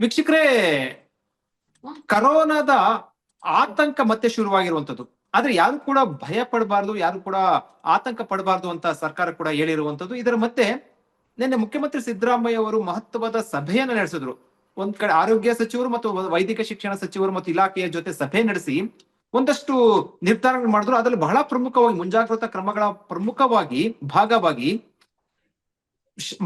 ವೀಕ್ಷಕರೇ, ಕರೋನಾದ ಆತಂಕ ಮತ್ತೆ ಶುರುವಾಗಿರುವಂತದ್ದು ಆದ್ರೆ ಯಾರು ಕೂಡ ಭಯ ಪಡಬಾರ್ದು, ಯಾರು ಕೂಡ ಆತಂಕ ಪಡಬಾರ್ದು ಅಂತ ಸರ್ಕಾರ ಕೂಡ ಹೇಳಿರುವಂತದ್ದು ಇದರ ಮತ್ತೆ ನಿನ್ನೆ ಮುಖ್ಯಮಂತ್ರಿ ಸಿದ್ದರಾಮಯ್ಯ ಅವರು ಮಹತ್ವದ ಸಭೆಯನ್ನ ನಡೆಸಿದ್ರು. ಒಂದ್ ಕಡೆ ಆರೋಗ್ಯ ಸಚಿವರು ಮತ್ತು ವೈದಿಕ ಶಿಕ್ಷಣ ಸಚಿವರು ಮತ್ತು ಇಲಾಖೆಯ ಜೊತೆ ಸಭೆ ನಡೆಸಿ ಒಂದಷ್ಟು ನಿರ್ಧಾರಗಳು ಮಾಡಿದ್ರು. ಅದರಲ್ಲಿ ಬಹಳ ಪ್ರಮುಖವಾಗಿ, ಮುಂಜಾಗ್ರತಾ ಕ್ರಮಗಳ ಪ್ರಮುಖವಾಗಿ, ಭಾಗವಾಗಿ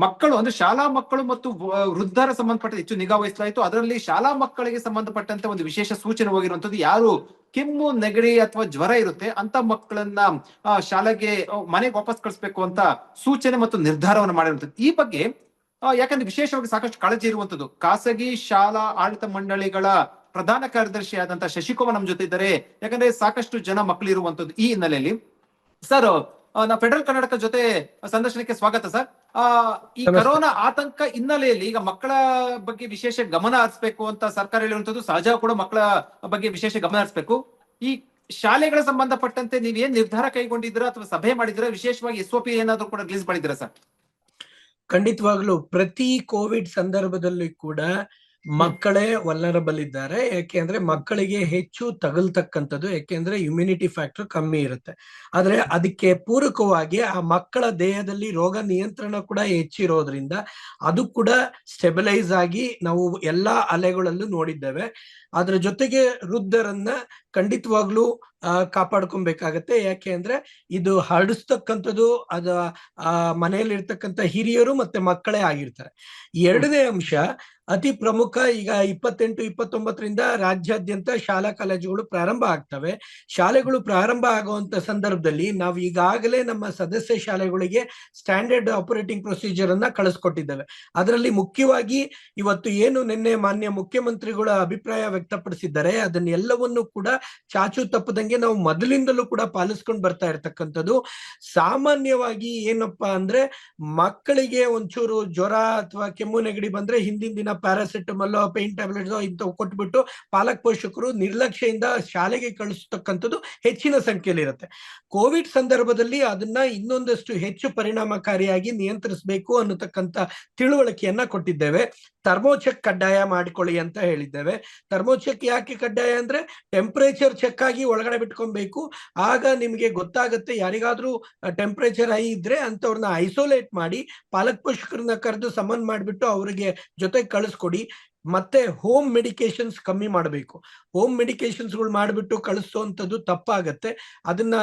ಮಕ್ಕಳು ಅಂದ್ರೆ ಶಾಲಾ ಮಕ್ಕಳು ಮತ್ತು ವೃದ್ಧರ ಸಂಬಂಧಪಟ್ಟ ಹೆಚ್ಚು ನಿಗಾ ವಹಿಸಲಾಯಿತು. ಅದರಲ್ಲಿ ಶಾಲಾ ಮಕ್ಕಳಿಗೆ ಸಂಬಂಧಪಟ್ಟಂತೆ ಒಂದು ವಿಶೇಷ ಸೂಚನೆ ಹೋಗಿರುವಂತದ್ದು ಯಾರು? ಕೆಮ್ಮು, ನೆಗಡಿ ಅಥವಾ ಜ್ವರ ಇರುತ್ತೆ. ಅಂತ ಮಕ್ಕಳನ್ನ ಶಾಲೆಗೆ ಮನೆಗೆ ವಾಪಸ್ ಕಳಿಸ್ಬೇಕು ಅಂತ ಸೂಚನೆ ಮತ್ತು ನಿರ್ಧಾರವನ್ನು ಮಾಡಿರುವಂತದ್ದು ಈ ಬಗ್ಗೆ ಯಾಕಂದ್ರೆ ವಿಶೇಷವಾಗಿ ಸಾಕಷ್ಟು ಕಾಳಜಿ ಇರುವಂತದ್ದು ಖಾಸಗಿ ಶಾಲಾ ಆಡಳಿತ ಮಂಡಳಿಗಳ ಪ್ರಧಾನ ಕಾರ್ಯದರ್ಶಿ ಆದಂತ ಶಶಿಕುಮಾರ್ ನಮ್ಮ ಜೊತೆ ಇದ್ದಾರೆ. ಯಾಕಂದ್ರೆ ಸಾಕಷ್ಟು ಜನ ಮಕ್ಕಳು ಇರುವಂತದ್ದು ಈ ಹಿನ್ನೆಲೆಯಲ್ಲಿ. ಸರ್ ನಾ ಫೆಡರಲ್ ಕರ್ನಾಟಕ ಜೊತೆ ಸಂದರ್ಶನಕ್ಕೆ ಸ್ವಾಗತ ಸರ್ ಆ ಈ ಕೊರೋನಾ ಆತಂಕ ಹಿನ್ನೆಲೆಯಲ್ಲಿ ಈಗ ಮಕ್ಕಳ ಬಗ್ಗೆ ವಿಶೇಷ ಗಮನ ಹರಿಸಬೇಕು ಅಂತ ಸರ್ಕಾರ ಹೇಳುವಂತದ್ದು ಸಹಜ ಕೂಡ ಮಕ್ಕಳ ಬಗ್ಗೆ ವಿಶೇಷ ಗಮನ ಹರಿಸಬೇಕು. ಈ ಶಾಲೆಗಳ ಸಂಬಂಧಪಟ್ಟಂತೆ ನೀವ್ ಏನ್ ನಿರ್ಧಾರ ಕೈಗೊಂಡಿದ್ದೀರಾ ಅಥವಾ ಸಭೆ ಮಾಡಿದಿರಾ ವಿಶೇಷವಾಗಿ ಎಸ್ ಒ ಪಿ ಏನಾದ್ರು ಕೂಡ ರಿಲೀಸ್ ಮಾಡಿದ್ರ ಸರ್ ಖಂಡಿತವಾಗ್ಲೂ ಪ್ರತಿ ಕೋವಿಡ್ ಸಂದರ್ಭದಲ್ಲಿ ಕೂಡ ಮಕ್ಕಳೇ ವಲ್ನರಬಲ್ ಇದ್ದಾರೆ ಯಾಕೆಂದ್ರೆ ಮಕ್ಕಳಿಗೆ ಹೆಚ್ಚು ತಗಲ್ತಕ್ಕಂಥದ್ದು ಯಾಕೆಂದ್ರೆ ಇಮ್ಯುನಿಟಿ ಫ್ಯಾಕ್ಟರ್ ಕಮ್ಮಿ ಇರುತ್ತೆ. ಆದ್ರೆ ಅದಕ್ಕೆ ಪೂರಕವಾಗಿ ಆ ಮಕ್ಕಳ ದೇಹದಲ್ಲಿ ರೋಗ ನಿಯಂತ್ರಣ ಕೂಡ ಹೆಚ್ಚಿರೋದ್ರಿಂದ ಅದು ಕೂಡ ಸ್ಟೆಬಿಲೈಸ್ ಆಗಿ ನಾವು ಎಲ್ಲಾ ಅಲೆಗಳಲ್ಲೂ ನೋಡಿದ್ದೇವೆ. ಅದ್ರ ಜೊತೆಗೆ ವೃದ್ಧರನ್ನ ಖಂಡಿತವಾಗ್ಲೂ ಕಾಪಾಡ್ಕೊಬೇಕಾಗತ್ತೆ. ಯಾಕೆ ಅಂದ್ರೆ ಇದು ಹರಡಿಸ್ತಕ್ಕಂಥದ್ದು ಅದ ಆ ಮನೆಯಲ್ಲಿರ್ತಕ್ಕಂಥ ಹಿರಿಯರು ಮತ್ತೆ ಮಕ್ಕಳೇ ಆಗಿರ್ತಾರೆ. ಎರಡನೇ ಅಂಶ ಅತಿ ಪ್ರಮುಖ ಈಗ ಇಪ್ಪತ್ತೆಂಟು ಇಪ್ಪತ್ತೊಂಬತ್ತರಿಂದ ರಾಜ್ಯಾದ್ಯಂತ ಶಾಲಾ ಕಾಲೇಜುಗಳು ಪ್ರಾರಂಭ ಆಗ್ತವೆ. ಶಾಲೆಗಳು ಪ್ರಾರಂಭ ಆಗುವಂತ ಸಂದರ್ಭದಲ್ಲಿ ನಾವು ಈಗಾಗಲೇ ನಮ್ಮ ಸದಸ್ಯ ಶಾಲೆಗಳಿಗೆ ಸ್ಟ್ಯಾಂಡರ್ಡ್ ಆಪರೇಟಿಂಗ್ ಪ್ರೊಸೀಜರ್ ಅನ್ನ ಕಳಿಸ್ಕೊಟ್ಟಿದ್ದೇವೆ. ಅದರಲ್ಲಿ ಮುಖ್ಯವಾಗಿ ಇವತ್ತು ಏನು ನಿನ್ನೆ ಮಾನ್ಯ ಮುಖ್ಯಮಂತ್ರಿಗಳ ಅಭಿಪ್ರಾಯ ವ್ಯಕ್ತಪಡಿಸಿದ್ದಾರೆ ಅದನ್ನೆಲ್ಲವನ್ನು ಕೂಡ ಚಾಚು ತಪ್ಪದಂಗೆ ನಾವು ಮೊದಲಿಂದಲೂ ಕೂಡ ಪಾಲಿಸ್ಕೊಂಡು ಬರ್ತಾ ಇರ್ತಕ್ಕಂಥದ್ದು, ಸಾಮಾನ್ಯವಾಗಿ ಏನಪ್ಪಾ ಅಂದ್ರೆ ಮಕ್ಕಳಿಗೆ ಒಂಚೂರು ಜ್ವರ ಅಥವಾ ಕೆಮ್ಮು ನೆಗಡಿ ಬಂದ್ರೆ ಹಿಂದಿನ ದಿನ ಪ್ಯಾರಾಸಿಟಮಲ್, ಪೇನ್ ಟ್ಯಾಬ್ಲೆಟ್ಸ್ ಇಂಥವು ಕೊಟ್ಬಿಟ್ಟು ಪಾಲಕ್ ಪೋಷಕರು ನಿರ್ಲಕ್ಷ್ಯದಿಂದ ಶಾಲೆಗೆ ಕಳಿಸ್ತಕ್ಕಂಥದ್ದು ಹೆಚ್ಚಿನ ಸಂಖ್ಯೆಯಲ್ಲಿ ಇರುತ್ತೆ ಕೋವಿಡ್ ಸಂದರ್ಭದಲ್ಲಿ ಅದನ್ನ ಇನ್ನೊಂದಷ್ಟು ಹೆಚ್ಚು ಪರಿಣಾಮಕಾರಿಯಾಗಿ ನಿಯಂತ್ರಿಸಬೇಕು ಅನ್ನತಕ್ಕಂಥ ತಿಳುವಳಿಕೆಯನ್ನ ಕೊಟ್ಟಿದ್ದೇವೆ. ಥರ್ಮೋಚೆಕ್ ಕಡ್ಡಾಯ ಮಾಡಿಕೊಳ್ಳಿ ಅಂತ ಹೇಳಿದ್ದೇವೆ. ಥರ್ಮೋಚೆಕ್ ಯಾಕೆ ಕಡ್ಡಾಯ ಅಂದ್ರೆ ಟೆಂಪರೇಚರ್ ಚೆಕ್ ಆಗಿ ಒಳಗಡೆ ಬಿಟ್ಕೊಬೇಕು. ಆಗ ನಿಮಗೆ ಗೊತ್ತಾಗುತ್ತೆ ಯಾರಿಗಾದ್ರೂ ಟೆಂಪರೇಚರ್ ಹೈ ಇದ್ರೆ ಅಂತವ್ರನ್ನ ಐಸೋಲೇಟ್ ಮಾಡಿ, ಪಾಲಕ್ ಪೋಷಕರನ್ನ ಕರೆದು ಸಮನ್ ಮಾಡಿಬಿಟ್ಟು ಅವರಿಗೆ ಜೊತೆ ಕಳಿಸ್ಕೊಡಿ. ಮತ್ತೆ ಹೋಮ್ ಮೆಡಿಕೇಶನ್ಸ್ ಕಮ್ಮಿ ಮಾಡಬೇಕು. ಹೋಮ್ ಮೆಡಿಕೇಶನ್ಸ್ಗಳು ಮಾಡಿಬಿಟ್ಟು ಕಳಿಸುವಂಥದ್ದು ತಪ್ಪಾಗತ್ತೆ. ಅದನ್ನ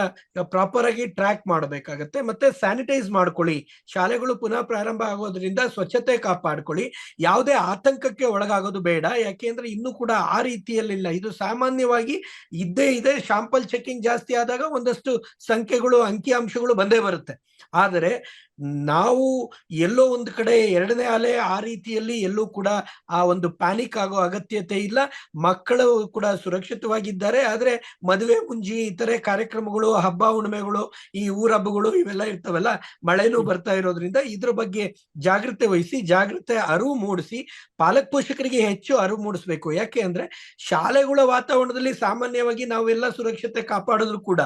ಪ್ರಾಪರ್ ಆಗಿ ಟ್ರ್ಯಾಕ್ ಮಾಡಬೇಕಾಗತ್ತೆ. ಮತ್ತೆ ಸ್ಯಾನಿಟೈಸ್ ಮಾಡ್ಕೊಳ್ಳಿ. ಶಾಲೆಗಳು ಪುನಃ ಪ್ರಾರಂಭ ಆಗೋದ್ರಿಂದ ಸ್ವಚ್ಛತೆ ಕಾಪಾಡ್ಕೊಳ್ಳಿ. ಯಾವುದೇ ಆತಂಕಕ್ಕೆ ಒಳಗಾಗೋದು ಬೇಡ. ಯಾಕೆಂದ್ರೆ ಇನ್ನೂ ಕೂಡ ಆ ರೀತಿಯಲ್ಲಿಲ್ಲ. ಇದು ಸಾಮಾನ್ಯವಾಗಿ ಇದ್ದೇ ಇದೆ. ಶಾಂಪಲ್ ಚೆಕಿಂಗ್ ಜಾಸ್ತಿ ಆದಾಗ ಒಂದಷ್ಟು ಸಂಖ್ಯೆಗಳು, ಅಂಕಿಅಂಶಗಳು ಬಂದೇ ಬರುತ್ತೆ. ಆದರೆ ನಾವು ಎಲ್ಲೋ ಒಂದು ಕಡೆ ಎರಡನೇ ಅಲೆ ಆ ರೀತಿಯಲ್ಲಿ ಎಲ್ಲೂ ಕೂಡ ಆ ಒಂದು ಪ್ಯಾನಿಕ್ ಆಗೋ ಅಗತ್ಯತೆ ಇಲ್ಲ. ಮಕ್ಕಳು ಕೂಡ ಸುರಕ್ಷಿತವಾಗಿದ್ದಾರೆ. ಆದ್ರೆ ಮದುವೆ ಮುಂಜಿ ಇತರೆ ಕಾರ್ಯಕ್ರಮಗಳು ಹಬ್ಬ ಹುಣ್ಣಿಮೆಗಳು ಈ ಊರಬ್ಬಗಳು ಇವೆಲ್ಲ ಇರ್ತವಲ್ಲ ಮಳೆನೂ ಬರ್ತಾ ಇರೋದ್ರಿಂದ ಇದ್ರ ಬಗ್ಗೆ ಜಾಗ್ರತೆ ವಹಿಸಿ ಜಾಗ್ರತೆ ಅರಿವು ಮೂಡಿಸಿ ಪಾಲಕ್ ಪೋಷಕರಿಗೆ ಹೆಚ್ಚು ಅರಿವು ಮೂಡಿಸ್ಬೇಕು. ಯಾಕೆ ಅಂದ್ರೆ ಶಾಲೆಗಳ ವಾತಾವರಣದಲ್ಲಿ ಸಾಮಾನ್ಯವಾಗಿ ನಾವೆಲ್ಲ ಸುರಕ್ಷತೆ ಕಾಪಾಡಿದ್ರು ಕೂಡ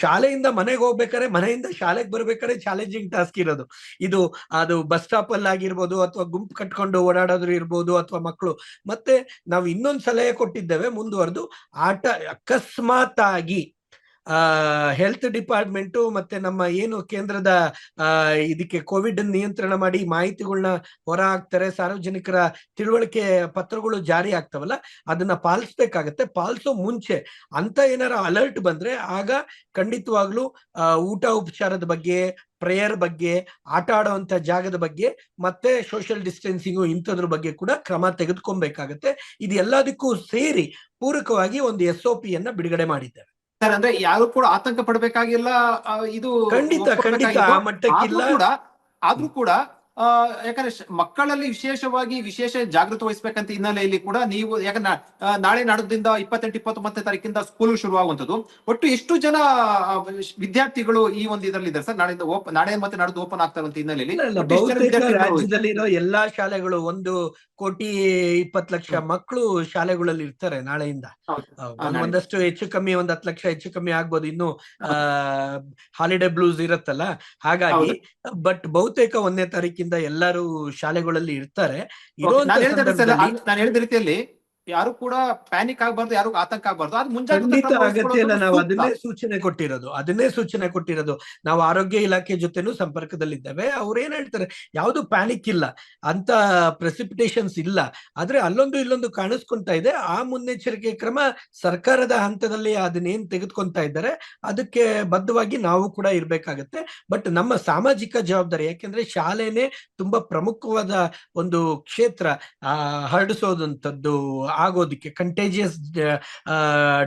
ಶಾಲೆಯಿಂದ ಮನೆಗೆ ಹೋಗ್ಬೇಕಾದ್ರೆ ಮನೆಯಿಂದ ಶಾಲೆಗೆ ಬರ್ಬೇಕಾದ್ರೆ ಚಾಲೆಂಜಿಂಗ್ ಟಾಸ್ಕ್ ಇರೋದು. ಇದು ಅದು ಬಸ್ ಸ್ಟಾಪ್ ಅಲ್ಲಿ ಆಗಿರ್ಬೋದು ಅಥವಾ ಗುಂಪು ಕಟ್ಕೊಂಡು ಓಡಾಡೋದ್ರು ಇರ್ಬೋದು ಅಥವಾ ಮಕ್ಕಳು. ಮತ್ತೆ ನಾವು ಇನ್ನೊಂದು ಸಲಹೆ ಕೊಟ್ಟಿದ್ದೇವೆ ಮುಂದುವರೆದು ಆಟ ಅಕಸ್ಮಾತ್ ಆಗಿ ಹೆಲ್ತ್ ಡಿಪಾರ್ಟ್ಮೆಂಟು ಮತ್ತೆ ನಮ್ಮ ಏನು ಕೇಂದ್ರದ, ಆ, ಇದಕ್ಕೆ ಕೋವಿಡ್ ನಿಯಂತ್ರಣ ಮಾಡಿ ಮಾಹಿತಿಗಳನ್ನ ಹೊರ ಹಾಕ್ತಾರೆ ಸಾರ್ವಜನಿಕರ ತಿಳುವಳಿಕೆ ಪತ್ರಗಳು ಜಾರಿ ಆಗ್ತಾವಲ್ಲ, ಅದನ್ನ ಪಾಲಿಸ್ಬೇಕಾಗತ್ತೆ. ಪಾಲಿಸೋ ಮುಂಚೆ ಅಂತ ಏನಾರ ಅಲರ್ಟ್ ಬಂದ್ರೆ ಆಗ ಖಂಡಿತವಾಗ್ಲೂ, ಆ, ಊಟ ಉಪಚಾರದ ಬಗ್ಗೆ ಪ್ರೇಯರ್ ಬಗ್ಗೆ, ಆಟ ಆಡುವಂತ ಜಾಗದ ಬಗ್ಗೆ ಮತ್ತೆ ಸೋಷಿಯಲ್ ಡಿಸ್ಟೆನ್ಸಿಂಗು ಇಂಥದ್ರ ಬಗ್ಗೆ ಕೂಡ ಕ್ರಮ ತೆಗೆದುಕೊಬೇಕಾಗತ್ತೆ. ಇದು ಎಲ್ಲದಕ್ಕೂ ಸೇರಿ ಪೂರಕವಾಗಿ ಒಂದು ಎಸ್ ಒ ಪಿಯನ್ನ ಬಿಡುಗಡೆ ಮಾಡಿದ್ದಾರೆ. ಅಂದ್ರೆ ಯಾರು ಕೂಡ ಆತಂಕ ಪಡಬೇಕಾಗಿಲ್ಲ ಇದು ಖಂಡಿತ ಖಂಡಿತ ಆ. ಮಟ್ಟಕ್ಕಿಲ್ಲ ಆದ್ರೂ ಕೂಡ ಆ, ಯಾಕಂದ್ರೆ ಮಕ್ಕಳಲ್ಲಿ ವಿಶೇಷವಾಗಿ ವಿಶೇಷ ಜಾಗೃತಿ ವಹಿಸಬೇಕಂತ ಹಿನ್ನೆಲೆಯಲ್ಲಿ ಕೂಡ ನೀವು ಯಾಕಂದ್ರೆ ನಾಳೆ ನಾಡದಿಂದ ಇಪ್ಪತ್ತೆಂಟು ಇಪ್ಪತ್ತೊಂಬತ್ತನೇ ತಾರೀಕಿಂದ ಸ್ಕೂಲ್ ಶುರುವಾಗುವಂಥದ್ದು. ಒಟ್ಟು ಎಷ್ಟು ಜನ ವಿದ್ಯಾರ್ಥಿಗಳು ಈ ಒಂದು ಇದರಲ್ಲಿ ಇದ್ದಾರೆ ಸರ್? ನಾಳೆಯಿಂದ ಓಪನ್ ನಾಳೆ ಮತ್ತೆ ನಾಡ್ದು ಓಪನ್ ಆಗ್ತಾ ಇರುವಂತ ಹಿನ್ನೆಲೆಯಲ್ಲಿ. ರಾಜ್ಯದಲ್ಲಿರೋ ಎಲ್ಲಾ ಶಾಲೆಗಳು ಒಂದು ಕೋಟಿ ಇಪ್ಪತ್ತು ಲಕ್ಷ. ಮಕ್ಕಳು ಶಾಲೆಗಳಲ್ಲಿ ಇರ್ತಾರೆ ನಾಳೆಯಿಂದ. ಒಂದಷ್ಟು ಹೆಚ್ಚು ಕಮ್ಮಿ ಒಂದ್ ಹತ್ತು ಲಕ್ಷ ಹೆಚ್ಚು ಕಮ್ಮಿ ಆಗ್ಬೋದು. ಇನ್ನು ಹಾಲಿಡೇ ಬ್ಲೂಸ್ ಇರತ್ತಲ್ಲ ಹಾಗಾಗಿ ಬಟ್ ಬಹುತೇಕ ಒಂದನೇ ತಾರೀಕಿಂದ ಆರೋಗ್ಯದಿಂದ ಎಲ್ಲರೂ ಶಾಲೆಗಳಲ್ಲಿ ಇರ್ತಾರೆ. ನಾನು ಹೇಳಿದ ರೀತಿಯಲ್ಲಿ ಯಾರು ಕೂಡ ಪ್ಯಾನಿಕ್ ಆಗಬಾರ್ದು ಯಾರು ಆತಂಕ ಆಗಬಾರ್ದು. ಅದು ಮುಂಜಾಗ್ರತೆ ಖಂಡಿತ ಅಗತ್ಯ ಇಲ್ಲ. ನಾವು. ಅದನ್ನೇ ಸೂಚನೆ ಕೊಟ್ಟಿರೋದು. ಅದನ್ನೇ ಸೂಚನೆ ಕೊಟ್ಟಿರೋದು. ನಾವು ಆರೋಗ್ಯ ಇಲಾಖೆ ಜೊತೆನೂ ಸಂಪರ್ಕದಲ್ಲಿದ್ದೇವೆ. ಅವ್ರು ಏನ್ ಹೇಳ್ತಾರೆ? ಯಾವ್ದು ಪ್ಯಾನಿಕ್ ಇಲ್ಲ. ಅಂತ ಪ್ರೆಸಿಪಿಟೇಷನ್ಸ್ ಇಲ್ಲ. ಆದ್ರೆ ಅಲ್ಲೊಂದು ಇಲ್ಲೊಂದು ಕಾಣಿಸ್ಕೊಂತ ಇದೆ. ಆ ಮುನ್ನೆಚ್ಚರಿಕೆ ಕ್ರಮ ಸರ್ಕಾರದ ಹಂತದಲ್ಲಿ ಅದನ್ನೇನ್ ತೆಗೆದುಕೊಂತ ಇದ್ದಾರೆ ಅದಕ್ಕೆ ಬದ್ಧವಾಗಿ ನಾವು ಕೂಡ ಇರ್ಬೇಕಾಗತ್ತೆ. ಬಟ್ ನಮ್ಮ ಸಾಮಾಜಿಕ ಜವಾಬ್ದಾರಿ ಯಾಕೆಂದ್ರೆ ಶಾಲೆನೇ ತುಂಬಾ ಪ್ರಮುಖವಾದ ಒಂದು ಕ್ಷೇತ್ರ ಆ ಹರಡಿಸೋದಂಥದ್ದು ಆಗೋದಿಕ್ಕೆ ಕಂಟೇಜಿಯಸ್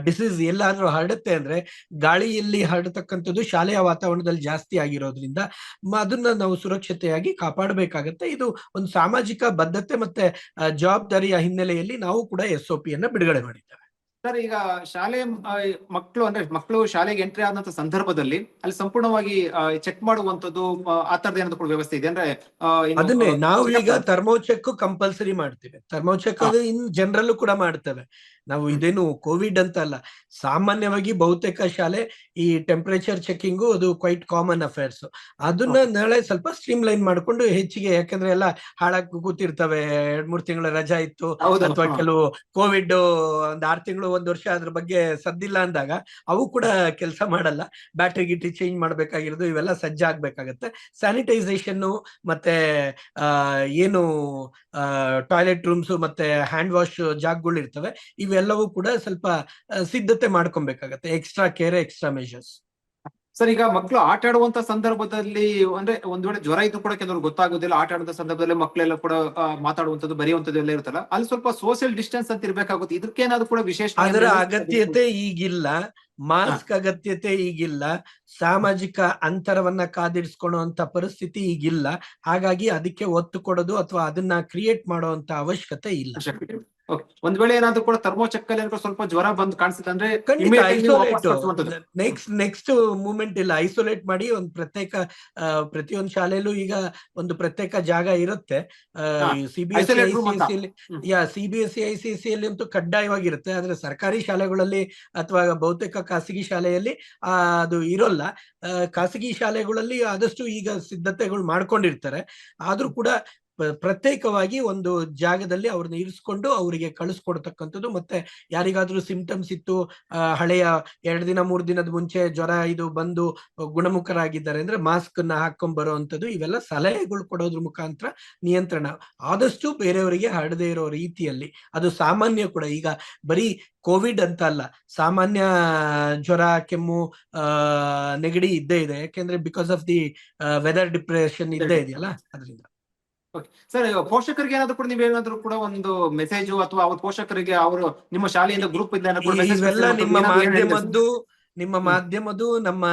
ಡಿಸೀಸ್ ಎಲ್ಲಾದ್ರೂ ಹರಡುತ್ತೆ ಅಂದ್ರೆ ಗಾಳಿಯಲ್ಲಿ ಹರಡತಕ್ಕಂಥದ್ದು ಶಾಲೆಯ ವಾತಾವರಣದಲ್ಲಿ ಜಾಸ್ತಿ ಆಗಿರೋದ್ರಿಂದ ಅದನ್ನ ನಾವು ಸುರಕ್ಷತೆಯಾಗಿ ಕಾಪಾಡಬೇಕಾಗತ್ತೆ. ಇದು ಒಂದು ಸಾಮಾಜಿಕ ಬದ್ಧತೆ ಮತ್ತೆ ಜವಾಬ್ದಾರಿಯ ಹಿನ್ನೆಲೆಯಲ್ಲಿ ನಾವು ಕೂಡ ಎಸ್ ಒ ಬಿಡುಗಡೆ ಮಾಡಿದ್ದೇವೆ. ಸರ್ ಈಗ ಶಾಲೆ ಮಕ್ಕಳು ಅಂದ್ರೆ ಮಕ್ಕಳು ಶಾಲೆಗೆ ಎಂಟ್ರಿ ಆದಂತ ಸಂದರ್ಭದಲ್ಲಿ ಅಲ್ಲಿ ಸಂಪೂರ್ಣವಾಗಿ ಚೆಕ್ ಮಾಡುವಂತದ್ದು ಆ, ತರದ ಏನಾದ್ರು ಕೂಡ ವ್ಯವಸ್ಥೆ ಇದೆ? ಅಂದ್ರೆ ಅದನ್ನೇ ನಾವು ಈಗ ಥರ್ಮೋ ಚೆಕ್ ಕಂಪಲ್ಸರಿ ಮಾಡ್ತೇವೆ. ಥರ್ಮೋ ಚೆಕ್ ಇನ್ ಜನರಲ್ಲೂ ಕೂಡ ಮಾಡ್ತೇವೆ. ನಾವು ಇದೇನು ಕೋವಿಡ್ ಅಂತ ಅಲ್ಲ ಸಾಮಾನ್ಯವಾಗಿ ಬಹುತೇಕ ಶಾಲೆ ಈ ಟೆಂಪರೇಚರ್ ಚೆಕಿಂಗು ಅದು ಕ್ವೈಟ್ ಕಾಮನ್ ಅಫೇರ್ಸ್ ಅದನ್ನ ನಾಳೆ ಸ್ವಲ್ಪ ಸ್ಟ್ರೀಮ್ ಲೈನ್ ಮಾಡ್ಕೊಂಡು ಹೆಚ್ಚಿಗೆ ಯಾಕಂದ್ರೆ ಎಲ್ಲ ಹಾಳಾಗಿ ಕೂತಿರ್ತವೆ ಎರಡ್ ಮೂರ್ ತಿಂಗಳ ರಜಾ ಇತ್ತು ಅಥವಾ ಕೆಲವು ಕೋವಿಡ್ ಒಂದ್ ಆರ್ ತಿಂಗಳು ಒಂದ್ ವರ್ಷ ಅದ್ರ ಬಗ್ಗೆ ಸದ್ದಿಲ್ಲ ಅಂದಾಗ ಅವು ಕೂಡ ಕೆಲಸ ಮಾಡಲ್ಲ. ಬ್ಯಾಟ್ರಿ ಗಿಟ್ರಿ ಚೇಂಜ್ ಮಾಡ್ಬೇಕಾಗಿರೋದು ಇವೆಲ್ಲ ಸಜ್ಜಾಗ್ಬೇಕಾಗತ್ತೆ ಸ್ಯಾನಿಟೈಸೇಷನ್ ಮತ್ತೆ ಆ, ಏನು ಟಾಯ್ಲೆಟ್ ರೂಮ್ಸ್ ಮತ್ತೆ ಹ್ಯಾಂಡ್ ವಾಶ್ ಜಾಗಗಳು ಇರ್ತವೆ ಇವೆಲ್ಲವೂ ಕೂಡ ಸ್ವಲ್ಪ ಸಿದ್ಧತೆ ಮಾಡ್ಕೊಬೇಕಾಗತ್ತೆ extra care extra measures sir ಈಗ ಮಕ್ಕಳು ಆಟ ಆಡುವಂತ ಸಂದರ್ಭದಲ್ಲಿ ಅಂದ್ರೆ ಒಂದ್ ವೇಳೆ ಜ್ವರ ಇದ್ದು ಕೂಡ ಕೆಲವರು ಗೊತ್ತಾಗೋದಿಲ್ಲ ಆಟ ಆಡುವಂತ ಸಂದರ್ಭದಲ್ಲಿ ಮಕ್ಕಳೆಲ್ಲ ಕೂಡ ಮಾತಾಡುವಂತದ್ದು ಬರೆಯುವಂತದ್ದು ಎಲ್ಲ ಇರುತ್ತಲ್ಲ ಅಲ್ಲಿ ಸ್ವಲ್ಪ ಸೋಷಿಯಲ್ ಡಿಸ್ಟೆನ್ಸ್ ಅಂತ ಇರ್ಬೇಕಾಗುತ್ತೆ ಇದಕ್ಕೇನಾದ್ರು ಕೂಡ ವಿಶೇಷ ಅದರ ಅಗತ್ಯತೆ ಈಗಿಲ್ಲ ಮಾಸ್ಕ್ ಅಗತ್ಯತೆ ಈಗಿಲ್ಲ ಸಾಮಾಜಿಕ ಅಂತರವನ್ನ ಕಾದಿರಿಸ್ಕೊಳ್ಳುವಂತ ಪರಿಸ್ಥಿತಿ ಈಗಿಲ್ಲ ಹಾಗಾಗಿ ಅದಕ್ಕೆ ಒತ್ತು ಕೊಡೋದು ಅಥವಾ ಅದನ್ನ ಕ್ರಿಯೇಟ್ ಮಾಡುವಂತ ಅವಶ್ಯಕತೆ ಇಲ್ಲ. ಒಂದ್ ವೇಳೆ ಏನಾದ್ರು ಕೂಡ ಥರ್ಮೋಚೆಕ್ ಅಲ್ಲಿ ಏನಾದ್ರು ಸ್ವಲ್ಪ ಜ್ವರ ಬಂದು ಕಾಣಿಸುತ್ತೆ ಅಂದ್ರೆ. ನೆಕ್ಸ್ಟ್ ನೆಕ್ಸ್ಟ್ ಮೂಮೆಂಟ್ ಇಲ್ಲ. ಐಸೋಲೇಟ್ ಮಾಡಿ ಒಂದು ಪ್ರತ್ಯೇಕ ಪ್ರತಿಯೊಂದು ಶಾಲೆಯಲ್ಲೂ ಈಗ ಒಂದು ಪ್ರತ್ಯೇಕ ಜಾಗ ಇರುತ್ತೆ. ಹಾ, C B S C I C ಅಂತ. Yes hmm. Yeah S I C C ಅಲ್ಲಿ ಅಂತೂ ಕಡ್ಡಾಯವಾಗಿರುತ್ತೆ. ಆದ್ರೆ ಸರ್ಕಾರಿ ಶಾಲೆಗಳಲ್ಲಿ ಅಥವಾ ಬಹುತೇಕ ಖಾಸಗಿ ಶಾಲೆಯಲ್ಲಿ ಆ, ಅದು ಇರೋಲ್ಲ. ಖಾಸಗಿ ಶಾಲೆಗಳಲ್ಲಿ ಆದಷ್ಟು ಈಗ ಸಿದ್ಧತೆಗಳು ಮಾಡ್ಕೊಂಡಿರ್ತಾರೆ. ಆದ್ರೂ ಕೂಡ ಪ್ರತ್ಯೇಕವಾಗಿ ಒಂದು ಜಾಗದಲ್ಲಿ ಅವ್ರನ್ನ ಇರಿಸ್ಕೊಂಡು ಅವರಿಗೆ ಕಳಿಸ್ಕೊಡ್ತಕ್ಕಂಥದ್ದು. ಮತ್ತೆ ಯಾರಿಗಾದ್ರೂ ಸಿಂಪ್ಟಮ್ಸ್ ಇತ್ತು ಹಳೆಯ ಎರಡು ದಿನ ಮೂರು ದಿನದ ಮುಂಚೆ ಜ್ವರ ಇದು ಬಂದು ಗುಣಮುಖರಾಗಿದ್ದಾರೆ ಅಂದ್ರೆ ಮಾಸ್ಕ್ನ ಹಾಕೊಂಡ್ ಬರುವಂತದ್ದು ಇವೆಲ್ಲ ಸಲಹೆಗಳು ಕೊಡೋದ್ರ ಮುಖಾಂತರ ನಿಯಂತ್ರಣ. ಆದಷ್ಟು ಬೇರೆಯವರಿಗೆ ಹರಡದೇ ಇರೋ ರೀತಿಯಲ್ಲಿ. ಅದು ಸಾಮಾನ್ಯ ಕೂಡ. ಈಗ ಬರೀ ಕೋವಿಡ್ ಅಂತ ಅಲ್ಲ ಸಾಮಾನ್ಯ ಜ್ವರ ಕೆಮ್ಮು ಆ ನೆಗಡಿ ಇದ್ದೇ ಇದೆ. ಯಾಕೆಂದ್ರೆ because of the weather depression ಇದ್ದೇ ಇದೆಯಲ್ಲ ಅದರಿಂದ. ಸರ್ ಪೋಷಕರಿಗೆ ಏನಾದ್ರು ಕೂಡ ನೀವೇನಾದ್ರೂ ಕೂಡ ಒಂದು ಮೆಸೇಜ್ ಅಥವಾ ಅವ್ರ ಪೋಷಕರಿಗೆ ಅವರು ನಿಮ್ಮ ಶಾಲೆಯಿಂದ ಗ್ರೂಪ್ ಇಂದ ಏನಾದ್ರು ಇವೆಲ್ಲ ನಿಮ್ಮ ಏನಾದ್ರು? ಮಾಧ್ಯಮದ್ದು ನಿಮ್ಮ ಮಾಧ್ಯಮದು ಮಾಧ್ಯಮದ್ದು ನಮ್ಮ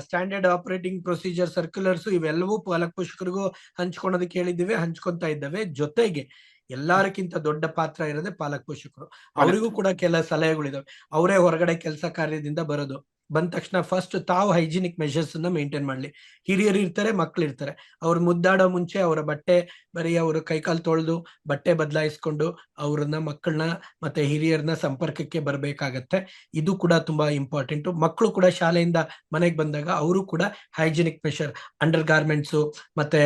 ಸ್ಟ್ಯಾಂಡರ್ಡ್ ಆಪರೇಟಿಂಗ್ ಪ್ರೊಸೀಜರ್ ಸರ್ಕ್ಯುಲರ್ಸ್ ಇವೆಲ್ಲವೂ ಪಾಲಕ ಪೋಷಕರಿಗೂ ಹಂಚ್ಕೊಳೋದಕ್ಕೆ ಹೇಳಿದ್ದೇವೆ ಹಂಚ್ಕೊಂತ ಇದ್ದಾವೆ. ಜೊತೆಗೆ ಎಲ್ಲಾರಕ್ಕಿಂತ ದೊಡ್ಡ ಪಾತ್ರ ಇರೋದೇ ಪಾಲಕ ಪೋಷಕರು. ಅವರಿಗೂ ಕೂಡ ಕೆಲ ಸಲಹೆಗಳಿದಾವೆ. ಅವರೇ ಹೊರಗಡೆ ಕೆಲಸ ಕಾರ್ಯದಿಂದ ಬರೋದು. ಬಂದ ತಕ್ಷಣ ಫಸ್ಟ್ ತಾವು ಹೈಜಿನಿಕ್ ಮೆಷರ್ಸ್ ಅನ್ನ ಮೇಂಟೈನ್ ಮಾಡ್ಲಿ. ಹಿರಿಯರು ಇರ್ತಾರೆ, ಮಕ್ಳು ಇರ್ತಾರೆ. ಅವ್ರು ಮುದ್ದಾಡೋ ಮುಂಚೆ ಅವರ ಬಟ್ಟೆ ಬರೀ ಅವರು ಕೈಕಾಲು ತೊಳೆದು ಬಟ್ಟೆ ಬದಲಾಯಿಸ್ಕೊಂಡು ಅವ್ರನ್ನ ಮಕ್ಕಳನ್ನ ಮತ್ತೆ ಹಿರಿಯರನ್ನ ಸಂಪರ್ಕಕ್ಕೆ ಬರಬೇಕಾಗತ್ತೆ. ಇದು ಕೂಡ ತುಂಬಾ ಇಂಪಾರ್ಟೆಂಟ್ ಮಕ್ಕಳು ಕೂಡ ಶಾಲೆಯಿಂದ ಮನೆಗೆ ಬಂದಾಗ ಅವರು ಕೂಡ ಹೈಜಿನಿಕ್ ಮೆಷರ್ ಅಂಡರ್ ಗಾರ್ಮೆಂಟ್ಸು ಮತ್ತೆ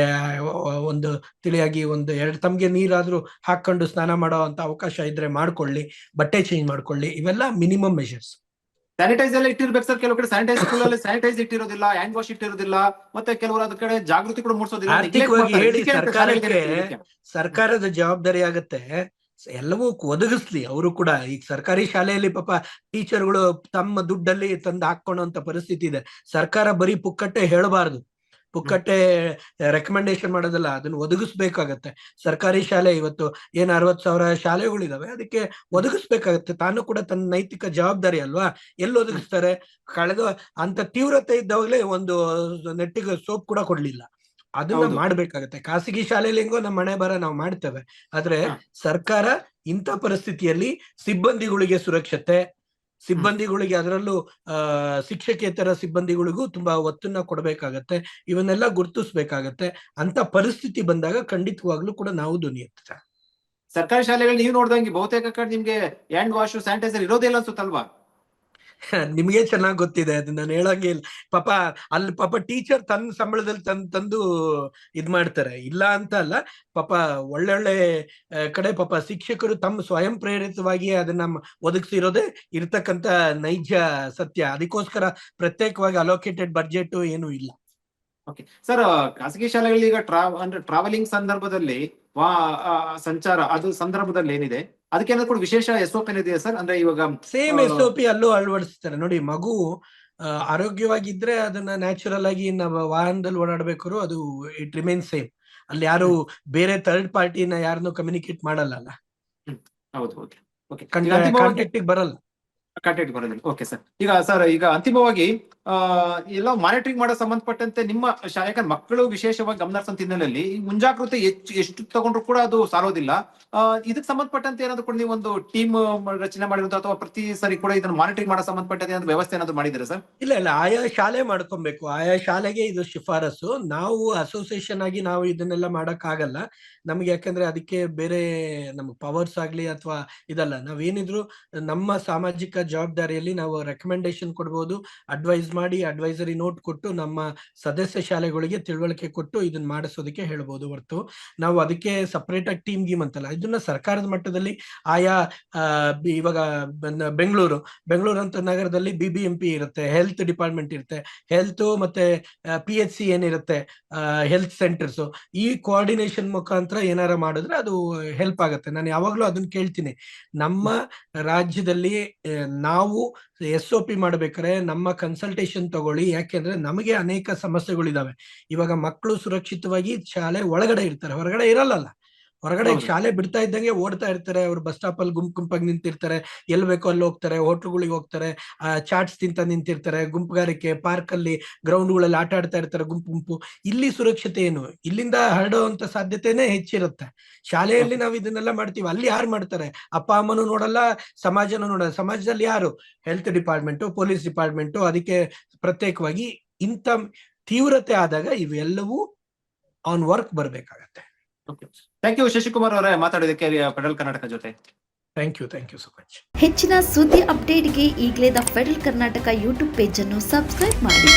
ಒಂದು ತಿಳಿಯಾಗಿ ಒಂದು ಎರಡು, ತಮ್ಗೆ ನೀರಾದ್ರೂ ಹಾಕೊಂಡು ಸ್ನಾನ ಮಾಡೋ ಅಂತ ಅವಕಾಶ ಇದ್ರೆ ಮಾಡ್ಕೊಳ್ಳಿ. ಬಟ್ಟೆ ಚೇಂಜ್ ಮಾಡ್ಕೊಳ್ಳಿ. ಇವೆಲ್ಲ ಮಿನಿಮಮ್ ಮೆಷರ್ಸ್ ಸ್ಯಾನಿಟೈಸ್ ಎಲ್ಲ ಇಟ್ಟಿರ್ಬೇಕು ಸರ್ ಕೆಲವು ಕಡೆ ಸ್ಯಾನಿಟೈಸ್ ಸ್ಕೂಲಲ್ಲಿ ಸ್ಯಾನಿಟೈಸ್ ಇಟ್ಟಿರೋದಿಲ್ಲ ಹ್ಯಾಂಡ್ ವಾಶ್ ಇಟ್ಟಿರೋದಿಲ್ಲ ಮತ್ತೆ ಕೆಲವರು ಅದ ಕಡೆ ಜಾಗೃತಿ ಕೂಡ ಮೂಡಿಸೋದಿಲ್ಲ neglect ಹೇಳಿ ಸರ್ಕಾರಕ್ಕೆ ಸರ್ಕಾರದ ಜವಾಬ್ದಾರಿ ಆಗತ್ತೆ. ಎಲ್ಲವೂ ಒದಗಿಸ್ಲಿ. ಅವರು ಕೂಡ ಈಗ ಸರ್ಕಾರಿ ಶಾಲೆಯಲ್ಲಿ ಪಾಪ ಟೀಚರ್ಗಳು ತಮ್ಮ ದುಡ್ಡಲ್ಲಿ ತಂದು ಹಾಕೊಳ್ಳುವಂತ ಪರಿಸ್ಥಿತಿ ಇದೆ. ಸರ್ಕಾರ ಬರೀ ಪುಕ್ಕಟ್ಟೆ ಹೇಳಬಾರ್ದು. ಪುಕ್ಕಟ್ಟೆ ರೆಕಮೆಂಡೇಶನ್ ಮಾಡೋದಲ್ಲ ಅದನ್ನ ಒದಗಿಸ್ಬೇಕಾಗತ್ತೆ. ಸರ್ಕಾರಿ ಶಾಲೆ ಇವತ್ತು ಏನ್ ಅರವತ್ ಸಾವಿರ ಶಾಲೆಗಳಿದಾವೆ ಅದಕ್ಕೆ ಒದಗಿಸ್ಬೇಕಾಗತ್ತೆ. ತಾನು ಕೂಡ ತನ್ನ ನೈತಿಕ ಜವಾಬ್ದಾರಿ ಅಲ್ವಾ? ಎಲ್ಲಿ ಒದಗಿಸ್ತಾರೆ? ಕಳೆದ ಅಂತ ತೀವ್ರತೆ ಇದ್ದಾಗಲೇ ಒಂದು ನೆಟ್ಟಿಗೆ ಸೋಪ್ ಕೂಡ ಕೊಡ್ಲಿಲ್ಲ. ಅದನ್ನ. ಮಾಡ್ಬೇಕಾಗತ್ತೆ. ಖಾಸಗಿ ಶಾಲೆಯಲ್ಲಿ ಹೆಂಗೋ ನಮ್ಮ ಮನೆ ಬರ ನಾವು ಮಾಡ್ತೇವೆ. ಆದ್ರೆ ಸರ್ಕಾರ ಇಂಥ ಪರಿಸ್ಥಿತಿಯಲ್ಲಿ ಸಿಬ್ಬಂದಿಗಳಿಗೆ ಸುರಕ್ಷತೆ ಸಿಬ್ಬಂದಿಗಳಿಗೆ ಅದರಲ್ಲೂ ಶಿಕ್ಷಕೇತರ ಸಿಬ್ಬಂದಿಗಳಿಗೂ ತುಂಬಾ ಒತ್ತನ್ನ ಕೊಡಬೇಕಾಗತ್ತೆ. ಇವನ್ನೆಲ್ಲ ಗುರುತಿಸ್ಬೇಕಾಗತ್ತೆ. ಅಂತ ಪರಿಸ್ಥಿತಿ ಬಂದಾಗ ಖಂಡಿತವಾಗ್ಲೂ ಕೂಡ ನಾವು ಧ್ವನಿ ಸರ್ಕಾರಿ ಶಾಲೆಗಳು ನೀವು ನೋಡ್ದಂಗೆ ಬಹುತೇಕ ಕಡೆ ನಿಮ್ಗೆ ಹ್ಯಾಂಡ್ ವಾಶ್ ಸ್ಯಾನಿಟೈಸರ್ ಇರೋದಿಲ್ಲ ಅನ್ಸುತ್ತಲ್ವಾ? ನಿಮ್ಗೆ ಚೆನ್ನಾಗ್ ಗೊತ್ತಿದೆ? ಅದು ನಾನು ಹೇಳಂಗೆ ಇಲ್ಲ. ಪಾಪ, ಅಲ್ಲಿ ಪಾಪ ಟೀಚರ್ ತನ್ನ ಸಂಬಳದಲ್ಲಿ ತಂದ್, ತಂದು ಇದ್ ಮಾಡ್ತಾರೆ. ಇಲ್ಲ ಅಂತ ಅಲ್ಲ, ಪಾಪ ಒಳ್ಳೊಳ್ಳೆ ಕಡೆ ಪಾಪ ಶಿಕ್ಷಕರು ತಮ್ಮ ಸ್ವಯಂ ಪ್ರೇರಿತವಾಗಿ ಅದನ್ನ ಒದಗಿಸಿರೋದೇ ಇರ್ತಕ್ಕಂತ ನೈಜ ಸತ್ಯ. ಅದಕ್ಕೋಸ್ಕರ ಪ್ರತ್ಯೇಕವಾಗಿ ಅಲೋಕೇಟೆಡ್ ಬಜೆಟ್ ಏನು ಇಲ್ಲ. ಓಕೆ ಸರ್ ಖಾಸಗಿ ಶಾಲೆಗಳಲ್ಲಿ ಈಗ ಟ್ರಾವ್, ಅಂದ್ರೆ ಟ್ರಾವೆಲಿಂಗ್ ಸಂದರ್ಭದಲ್ಲಿ, ವಾ ಸಂಚಾರ, ಅದು ಸಂದರ್ಭದಲ್ಲಿ ಏನಿದೆ? ಅದಕ್ಕೆ ಏನಾದ್ರು ಕೂಡ ವಿಶೇಷ ಎಸ್ ಒ ಇದೆಯಾ ಸರ್? ಅಂದ್ರೆ ಇವಾಗ ಸೇಮ್. ಎಸ್ ಓ ಪಿ ಅಲ್ಲೂ ಅಳವಡಿಸ್ತಾರೆ. ನೋಡಿ ಮಗು ಆರೋಗ್ಯವಾಗಿದ್ರೆ ಅದನ್ನ ನ್ಯಾಚುರಲ್ ಆಗಿ ನಾವು ವಾಹನದಲ್ಲಿ ಓಡಾಡ್ಬೇಕಾದ್ರು ಅದು ಇಟ್ ರಿಮೈನ್ ಸೇಮ್ ಅಲ್ಲಿ ಯಾರು ಬೇರೆ ಥರ್ಡ್ ಪಾರ್ಟಿನ ಯಾರನ್ನು ಕಮ್ಯುನಿಕೇಟ್ ಮಾಡಲ್ಲ ಅಲ್ಲ ಹೌದು ಓಕೆ ಬರಲ್ಲ. ಕಾಂಟ್ಯಾಕ್ಟ್ ಬರೋದಿಲ್ಲ. ಓಕೆ ಸರ್ ಈಗ ಸರ್ ಈಗ ಅಂತಿಮವಾಗಿ ಎಲ್ಲ ಮಾನಿಟರಿಂಗ್ ಮಾಡೋ ಸಂಬಂಧಪಟ್ಟಂತೆ ನಿಮ್ಮ ಶಾಲೆಕ ಮಕ್ಕಳು ವಿಶೇಷವಾಗಿ ಗಮನ ಹರಿಸೋ ಹಿನ್ನೆಲೆಯಲ್ಲಿ ಮುಂಜಾಗ್ರತೆ ಹೆಚ್ಚು, ಎಷ್ಟು ತಗೊಂಡ್ರು ಕೂಡ ಅದು ಸಾರೋದಿಲ್ಲ. ಇದಕ್ಕೆ ಸಂಬಂಧಪಟ್ಟಂತೆ ಏನಾದ್ರು ಕೂಡ ನೀವು ಒಂದು ಟೀಮ್ ರಚನೆ ಮಾಡಿರೋದು ಅಥವಾ ಪ್ರತಿ ಸರಿ ಕೂಡ ಇದನ್ನು ಮಾನಿಟರಿಂಗ್ ಮಾಡೋ ಸಂಬಂಧಪಟ್ಟಂತೆ ಏನಾದ್ರು ವ್ಯವಸ್ಥೆ ಏನಾದ್ರು ಮಾಡಿದ್ರೆ ಸರ್ ಇಲ್ಲ ಇಲ್ಲ. ಆಯಾ ಶಾಲೆ ಮಾಡ್ಕೊಬೇಕು. ಆಯಾ ಶಾಲೆಗೆ ಇದು ಶಿಫಾರಸು. ನಾವು ಅಸೋಸಿಯೇಷನ್ ಆಗಿ ನಾವು ಇದನ್ನೆಲ್ಲ ಮಾಡಕ್ ಆಗಲ್ಲ ನಮ್ಗೆ ಯಾಕಂದ್ರೆ ಅದಕ್ಕೆ ಬೇರೆ ನಮ್ಗೆ ಪವರ್ಸ್ ಆಗ್ಲಿ ಅಥವಾ ಇದಲ್ಲ. ನಾವೇನಿದ್ರು ನಮ್ಮ ಸಾಮಾಜಿಕ ಜವಾಬ್ದಾರಿಯಲ್ಲಿ ನಾವು ರೆಕಮೆಂಡೇಶನ್ ಕೊಡ್ಬೋದು. ಅಡ್ವೈಸ್ ಮಾಡಿ ಅಡ್ವೈಸರಿ ನೋಟ್ ಕೊಟ್ಟು ನಮ್ಮ ಸದಸ್ಯ ಶಾಲೆಗಳಿಗೆ ತಿಳುವಳಿಕೆ ಕೊಟ್ಟು ಇದನ್ನ ಮಾಡಿಸೋದಕ್ಕೆ ಹೇಳ್ಬೋದು ಹೊರತು. ನಾವು ಅದಕ್ಕೆ ಸಪ್ರೇಟ್ ಆಗಿ ಟೀಮ್ ಗೀಮ್ ಅಂತಲ್ಲ, ಇದನ್ನ ಸರ್ಕಾರದ ಮಟ್ಟದಲ್ಲಿ ಆಯಾ ಇವಾಗ ಬೆಂಗಳೂರು ಬೆಂಗಳೂರು ಅಂತ ನಗರದಲ್ಲಿ ಬಿ ಬಿ ಎಂ ಪಿ ಇರುತ್ತೆ ಹೆಲ್ತ್ ಡಿಪಾರ್ಟ್ಮೆಂಟ್ ಇರುತ್ತೆ ಹೆಲ್ತ್ ಮತ್ತೆ ಪಿ ಎಚ್ ಸಿ ಏನಿರುತ್ತೆ ಹೆಲ್ತ್ ಸೆಂಟರ್ಸ್ ಈ ಕೋಆರ್ಡಿನೇಷನ್ ಮುಖಾಂತರ ಏನಾರ ಮಾಡಿದ್ರೆ ಅದು ಹೆಲ್ಪ್ ಆಗುತ್ತೆ. ನಾನು ಯಾವಾಗ್ಲೂ ಅದನ್ನ ಕೇಳ್ತೀನಿ. ನಮ್ಮ ರಾಜ್ಯದಲ್ಲಿ ನಾವು ಎಸ್ ಒ ಪಿ ಮಾಡ್ಬೇಕಾದ್ರೆ ನಮ್ಮ ಕನ್ಸಲ್ಟೇಷನ್ ತಗೊಳ್ಳಿ. ಯಾಕೆಂದ್ರೆ ನಮಗೆ ಅನೇಕ ಸಮಸ್ಯೆಗಳಿದಾವೆ. ಇವಾಗ ಮಕ್ಕಳು ಸುರಕ್ಷಿತವಾಗಿ ಶಾಲೆ ಒಳಗಡೆ ಇರ್ತಾರೆ. ಹೊರಗಡೆ ಇರಲ್ಲಲ್ಲ. ಹೊರಗಡೆ ಶಾಲೆ ಬಿಡ್ತಾ ಇದ್ದಂಗೆ ಓಡ್ತಾ ಇರ್ತಾರೆ. ಅವ್ರು ಬಸ್ ಸ್ಟಾಪ್ ಅಲ್ಲಿ ಗುಂಪು ಗುಂಪಾಗಿ ನಿಂತಿರ್ತಾರೆ. ಎಲ್ ಬೇಕೋ ಅಲ್ಲಿ ಹೋಗ್ತಾರೆ. ಹೋಟ್ಲುಗಳಿಗೆ ಹೋಗ್ತಾರೆ. ಚಾಟ್ಸ್ ತಿಂತ ನಿಂತಿರ್ತಾರೆ. ಗುಂಪುಗಾರಿಕೆ ಪಾರ್ಕ್ ಅಲ್ಲಿ ಗ್ರೌಂಡ್ಗಳಲ್ಲಿ ಆಟ ಆಡ್ತಾ ಇರ್ತಾರೆ ಗುಂಪು ಗುಂಪು. ಇಲ್ಲಿ ಸುರಕ್ಷತೆ ಏನು? ಇಲ್ಲಿಂದ ಹರಡುವಂತ ಸಾಧ್ಯತೆನೇ ಹೆಚ್ಚಿರುತ್ತೆ. ಶಾಲೆಯಲ್ಲಿ ನಾವು ಇದನ್ನೆಲ್ಲ ಮಾಡ್ತೀವಿ. ಅಲ್ಲಿ ಯಾರು ಮಾಡ್ತಾರೆ? ಅಪ್ಪ ಅಮ್ಮನೂ ನೋಡಲ್ಲ ಸಮಾಜನೂ ನೋಡಲ್ಲ. ಸಮಾಜದಲ್ಲಿ ಯಾರು? ಹೆಲ್ತ್ ಡಿಪಾರ್ಟ್ಮೆಂಟು ಪೊಲೀಸ್ ಡಿಪಾರ್ಟ್ಮೆಂಟ್ ಅದಕ್ಕೆ ಪ್ರತ್ಯೇಕವಾಗಿ ಇಂಥ ತೀವ್ರತೆ ಆದಾಗ ಇವೆಲ್ಲವೂ ಆನ್ ವರ್ಕ್ ಬರ್ಬೇಕಾಗತ್ತೆ. ಥ್ಯಾಂಕ್ ಯು ಶಶಿಕುಮಾರ್ ಅವರೇ ಮಾತಾಡೋದಕ್ಕೆ ಫೆಡರಲ್ ಕರ್ನಾಟಕ ಜೊತೆ. Thank you thank you so much ಹೆಚ್ಚಿನ ಸುದ್ದಿ ಅಪ್ಡೇಟ್ಗೆ ಈಗಲೇ ದ ಫೆಡರಲ್ ಕರ್ನಾಟಕ ಯೂಟ್ಯೂಬ್ ಅನ್ನು ಸಬ್ಸ್ಕ್ರೈಬ್ ಮಾಡಿ.